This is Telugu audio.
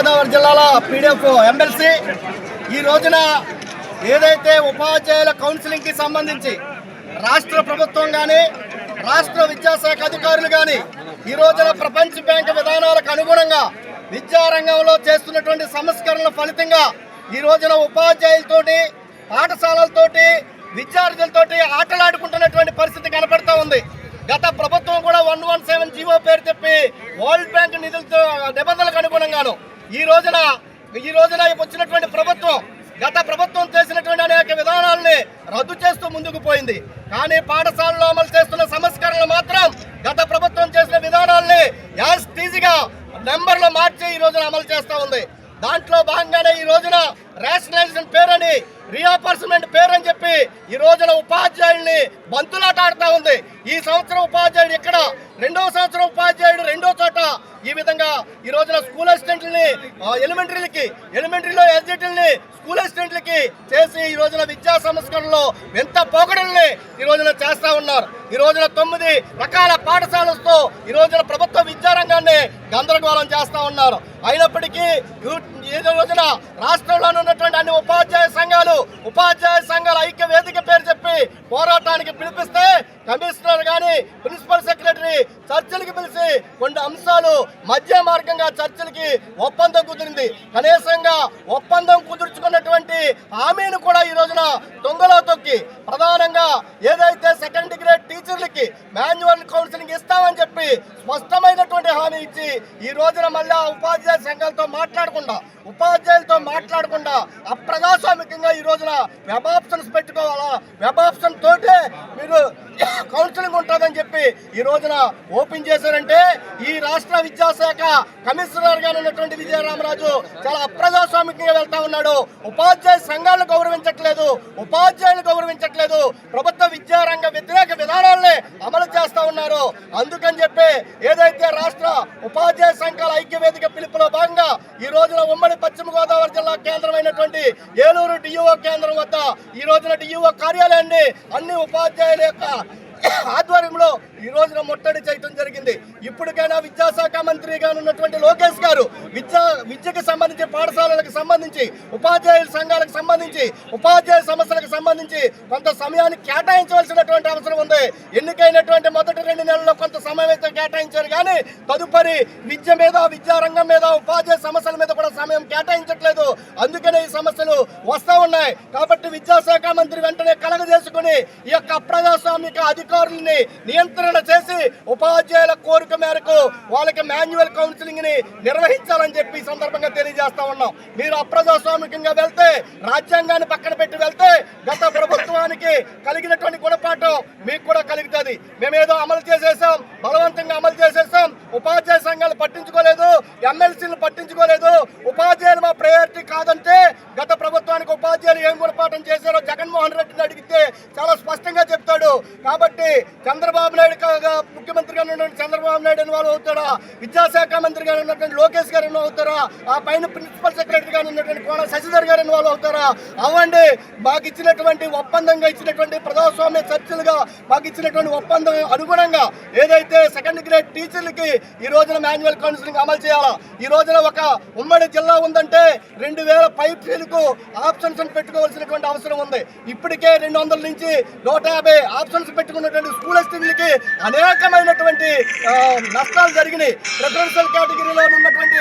గోదావరి జిల్లాల పీడిఎఫ్ ఎమ్మెల్సీ ఈ రోజున ఏదైతే ఉపాధ్యాయుల కౌన్సిలింగ్కి సంబంధించి రాష్ట్ర ప్రభుత్వం కానీ రాష్ట్ర విద్యాశాఖ అధికారులు కానీ ఈ రోజున ప్రపంచ బ్యాంక్ విధానాలకు అనుగుణంగా విద్యారంగంలో చేస్తున్నటువంటి సంస్కరణల ఫలితంగా ఈ రోజున ఉపాధ్యాయులతోటి పాఠశాలలతోటి విద్యార్థులతోటి ఆటలాడుకుంటున్నటువంటి పరిస్థితి కనపడతా ఉంది. గత ప్రభుత్వం కూడా వన్ వన్ సెవెన్ జీవో పేరు చెప్పి వరల్డ్ బ్యాంక్ నిధులతో నిబంధనలకు అనుగుణంగాను ఈ రోజున ఈ రోజున వచ్చినటువంటి ప్రభుత్వం గత ప్రభుత్వం చేసినటువంటి అనేక విధానాలని రద్దు చేస్తూ ముందుకు పోయింది. కానీ పాఠశాలలో అమలు చేస్తున్న సంస్కరణలు మాత్రం గత ప్రభుత్వం చేసిన విధానాల్ని యాజ్ టీజీగా నెంబర్లో మార్చి ఈ రోజున అమలు చేస్తూ ఉంది. దాంట్లో భాగంగానే ఈ రోజున రేషనలైజేషన్ పేరని రియాపర్స్మెంట్ పేరని చెప్పి ఈ రోజున ఉపాధ్యాయుల్ని బంతులాట ఆడుతూ ఉంది. ఈ సంవత్సరం ఉపాధ్యాయుడు ఇక్కడ రెండవ సంవత్సరం ఉపాధ్యాయుడు రెండో చోట ఈ విధంగా ఈ రోజున స్కూల్ అసిస్టెంట్లని ఎలిమెంటరీలకి ఎలిమెంటరీలో ఎస్జిటీలని స్కూల్ అసిస్టెంట్లకి చేసి ఈ రోజున విద్యా సంస్కరణలో ఎంత పోకడల్ని ఈ రోజున చేస్తా ఉన్నారు. ఈ రోజున తొమ్మిది రకాల పాఠశాలతో ఈ రోజున ప్రభుత్వ విద్యారంగాన్ని గందరగోళం చేస్తా ఉన్నారు. అయినప్పటికీ ఈ రోజున రాష్ట్రంలో ఉన్నటువంటి అన్ని ఉపాధ్యాయ సంఘాలు ఉపాధ్యాయ సంఘాల ఐక్య వేదిక పేరు చెప్పి పోరాటానికి పిలిపిస్తే కమిషనర్ కానీ ప్రిన్సిపల్ సెక్రటరీ చర్చలకు పిలిచి కొన్ని అంశాలు మధ్య మార్గంగా చర్చలకి ఒప్పందం కుదిరింది. కనీసంగా ఒప్పందం కుదుర్చుకున్నటువంటి హామీని కూడా ఈ రోజున దొంగలో తొక్కి ప్రధానంగా ఏదైతే సెకండ్ గ్రేడ్ టీచర్లకి మాన్యువల్ కౌన్సిలింగ్ ఇస్తామని చెప్పి స్పష్టమైనటువంటి హామీ ఇచ్చి ఈ రోజున మళ్ళీ ఉపాధ్యాయ సంఘాలతో మాట్లాడకుండా ఉపాధ్యాయులతో మాట్లాడకుండా అప్రజాస్వామికంగా ఈ రోజున వెబ్ ఆప్షన్స్ పెట్టుకోవాలా? వెబ్ ఆప్షన్ తోటే మీరు కౌన్సిలింగ్ ఉంటుందని చెప్పి ఈ రోజున ఓపెన్ చేశారంటే ఈ రాష్ట్ర విద్యాశాఖ కమిషనర్గా ఉన్నటువంటి విజయరామరాజు చాలా అప్రజాస్వామికంగా వెళ్తా ఉన్నాడు. ఉపాధ్యాయ సంఘాలను గౌరవించట్లేదు. ఉపాధ్యాయులు గౌరవించట్లేదు. ప్రభుత్వ విద్యారంగ వ్యతిరేక విధానాలనే అమలు చేస్తా ఉన్నారు. అందుకని చెప్పి ఏదైతే రాష్ట్ర ఉపాధ్యాయ సంఘాల ఐక్యవేదిక పిలుపులో భాగంగా ఈ రోజున ఉమ్మడి పశ్చిమ గోదావరి జిల్లా కేంద్రమైనటువంటి ఏలూరు డిఈఓ కేంద్రం వద్ద ఈ రోజున డిఈఓ కార్యాలయాన్ని అన్ని ఉపాధ్యాయుల యొక్క ఆధ్వర్యంలో ఈ రోజున ముట్టడి చేయటం జరిగింది. ఇప్పటికైనా విద్యాశాఖ మంత్రిగా ఉన్నటువంటి లోకేష్ గారు విద్యా విద్యకు సంబంధించి పాఠశాలలకు సంబంధించి ఉపాధ్యాయుల సంఘాలకు సంబంధించి ఉపాధ్యాయ సమస్యలకు సంబంధించి కొంత సమయాన్ని కేటాయించవలసినటువంటి అవసరం ఉంది. ఎన్నికైనటువంటి మొదటి రెండు నెలల్లో కొంత సమయం అయితే కేటాయించారు. కానీ తదుపరి విద్య మీద విద్యారంగం మీద ఉపాధ్యాయ సమస్యల మీద కూడా సమయం కేటాయించట్లేదు. అందుకనే ఈ సమస్యలు వస్తూ ఉన్నాయి. కాబట్టి విద్యాశాఖ మంత్రి వెంటనే కలగజేసుకుని ఈ యొక్క అప్రజాస్వామిక అధికారుల్ని నియంత్రణ చేసి ఉపాధ్యాయుల కోరిక మేరకు వాళ్ళకి మాన్యువల్ కౌన్సిలింగ్ని నిర్వహించాలని చెప్పి సందర్భంగా తెలియజేస్తా ఉన్నాం. మీరు అప్రజాస్వామికంగా వెళ్తే రాజ్యాంగాన్ని పక్కన పెట్టి వెళ్తే గత ప్రభుత్వానికి కలిగినటువంటి గుణపాఠం మీకు కూడా కలుగుతుంది. మేమేదో అమలు చేసేసాం బలవంతంగా అమలు చేసేసాం ఉపాధ్యాయ సంఘాలు పట్టించుకోలేదు ఎమ్మెల్సీలు పట్టించుకోలేదు. ఉపాధ్యాయులు మా ప్రయారిటీ కాదంటే గత ప్రభుత్వానికి ఉపాధ్యాయులు ఏం గుణపాఠం చేశారో జగన్మోహన్ రెడ్డిని అడిగితే చాలా స్పష్టంగా చెప్పారు. లేదు. కాబట్టి చంద్రబాబు నాయుడు కాగా ముఖ్యమంత్రిగా ఉన్నటువంటి చంద్రబాబు నాయుడు ఇన్వాల్వ్ అవుతాడా విద్యాశాఖ మంత్రిగా ఉన్నటువంటి లోకేష్ గారు ఇన్వాల్వ్ అవుతారా? ఆ పైన ప్రిన్సిపల్ సెక్రటరీగా ఉన్నటువంటి కోన శశిధర్ గారు ఇన్వాల్వ్ అవుతారా? అవ్వండి. మాకు ఇచ్చినటువంటి ఒప్పందంగా ఇచ్చినటువంటి ప్రజాస్వామ్య చర్చలుగా మాకు ఇచ్చినటువంటి ఒప్పందం అనుగుణంగా ఏదైతే సెకండ్ గ్రేడ్ టీచర్లకి ఈ రోజున మాన్యువల్ కౌన్సిలింగ్ అమలు చేయాలా? ఈ రోజున ఒక ఉమ్మడి జిల్లా ఉందంటే రెండు వేల పైప్లకు ఆప్షన్స్ పెట్టుకోవాల్సినటువంటి అవసరం ఉంది. ఇప్పటికే రెండు వందల నుంచి నూట యాభై ఆప్షన్స్ పెట్టుకున్నటువంటి స్కూల్ అసిస్టెంట్లకి అనేకమైనటువంటి నష్టాలు జరిగినాయి. ప్రిఫరెన్షియల్ కేటగిరీలో ఉన్నటువంటి